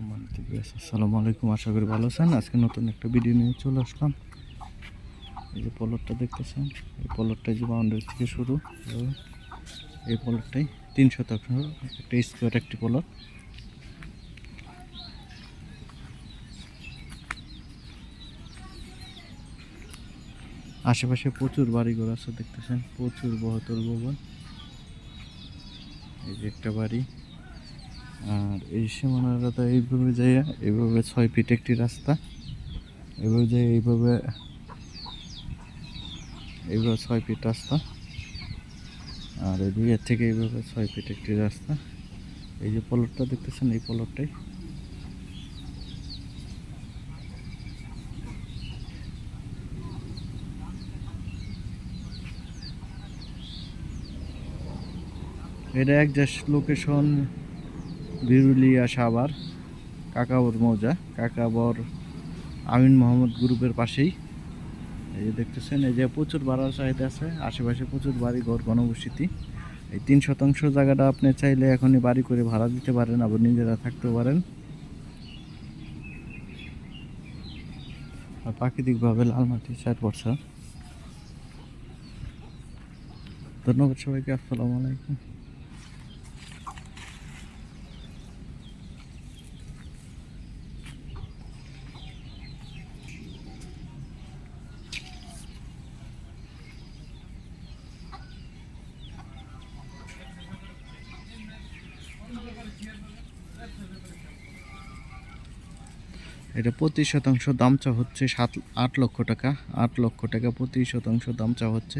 সম্মানিত আসসালামু আলাইকুম, আশা করি ভালো আছেন। আজকে নতুন একটা ভিডিও নিয়ে চলে আসলাম। এই যে পলটটা দেখতেছেন, এই পলটটা যে বাউন্ডারি থেকে শুরু। এই পলটটাই তিন শতাংশ, একটা স্কোয়ার একটি পলট আশেপাশে প্রচুর বাড়ি বাড়িঘর আছে, দেখতেছেন। প্রচুর বহতর ভবন এই যে একটা বাড়ি। আর এই সীমানাটা তো এইভাবে যাইয়া এইভাবে ছয় ফিট একটি রাস্তা, এইভাবে যাই এইভাবে এইভাবে ছয় ফিট রাস্তা আর এদিকে থেকে এইভাবে ছয় ফিট একটি রাস্তা। এই যে পলটটা দেখতেছেন, এই পলটটাই এটা একজাস্ট লোকেশন বিরুলিয়া সাভার, কাকাবর মৌজা, কাকাবর আমিন মোহাম্মদ গ্রুপের পাশেই। এই যে দেখতেছেন, এই যে প্রচুর ভাড়ার চাহিদা আছে, আশেপাশে প্রচুর বাড়ি ঘর ঘনবসতি এই তিন শতাংশ জায়গাটা আপনি চাইলে এখনই বাড়ি করে ভাড়া দিতে পারেন, আবার নিজেরা থাকতেও পারেন। আর প্রাকৃতিকভাবে লাল মাটি চার বছর ধন্যবাদ সবাইকে, আসসালামু আলাইকুম। এটা প্রতি শতাংশ দামচা হচ্ছে সাত, আট লক্ষ টাকা, আট লক্ষ টাকা প্রতি শতাংশ দাম চা হচ্ছে।